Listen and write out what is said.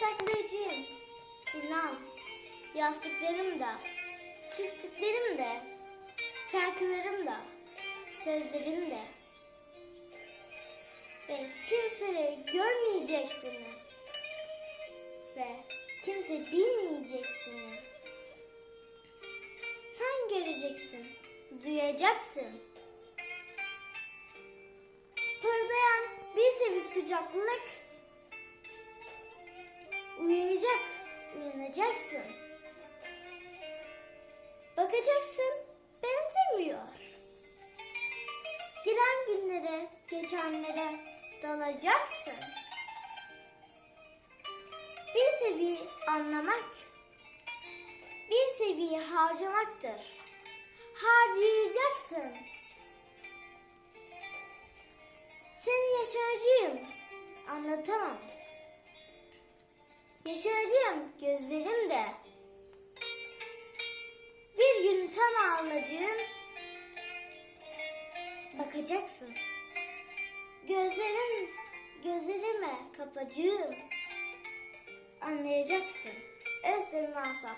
Saklayacağım. İnan. Yastıklarım da, çizdiklerim de, şarkılarım da, sözlerim de. Ve kimseyi görmeyeceksin. Ve kimse bilmeyeceksin. Sen göreceksin, duyacaksın. Pırdayan bir sevi sıcaklık. Uyanacaksın. Bakacaksın, benzemiyor. Giren günlere, geçenlere dalacaksın. Bir seviyi anlamak, bir seviyi harcamaktır. Harcayacaksın. Seni yaşayacağım, anlatamam. Yaşayacağım gözlerimde. Bakacaksın. Gözlerim, gözlerime kapacağım. Anlayacaksın. Özlemim asap.